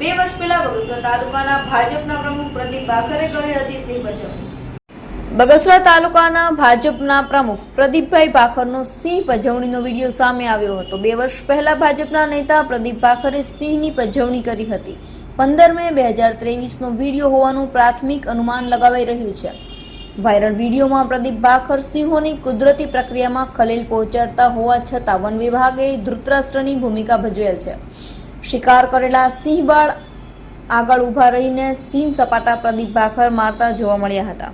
બે વર્ષ પહેલા બગસરા તાલુકાના ભાજપના પ્રમુખ પ્રદીપ ભાકરે કરી હતી સિંહ પજવણી બગસરા તાલુકાના ભાજપના પ્રમુખ પ્રદીપભાઈ ભાખરનો સિંહ પજવણીનો વીડિયો સામે આવ્યો હતો. બે વર્ષ પહેલા ભાજપના નેતા પ્રદીપ ભાખરે સિંહની પજવણી કરી હતી. પંદર મે બે હજાર ત્રેવીસનો વીડિયો હોવાનું પ્રાથમિક અનુમાન લગાવાઈ રહ્યું છે. વાયરલ વિડીયોમાં પ્રદીપ ભાખર સિંહોની કુદરતી પ્રક્રિયામાં ખલેલ પહોંચાડતા હોવા છતાં વન વિભાગે ધૃતરાષ્ટ્રની ભૂમિકા ભજવેલ છે. શિકાર કરેલા સિંહ બાળ આગળ ઊભા રહીને સિંહ સપાટા પ્રદીપ ભાખર મારતા જોવા મળ્યા હતા.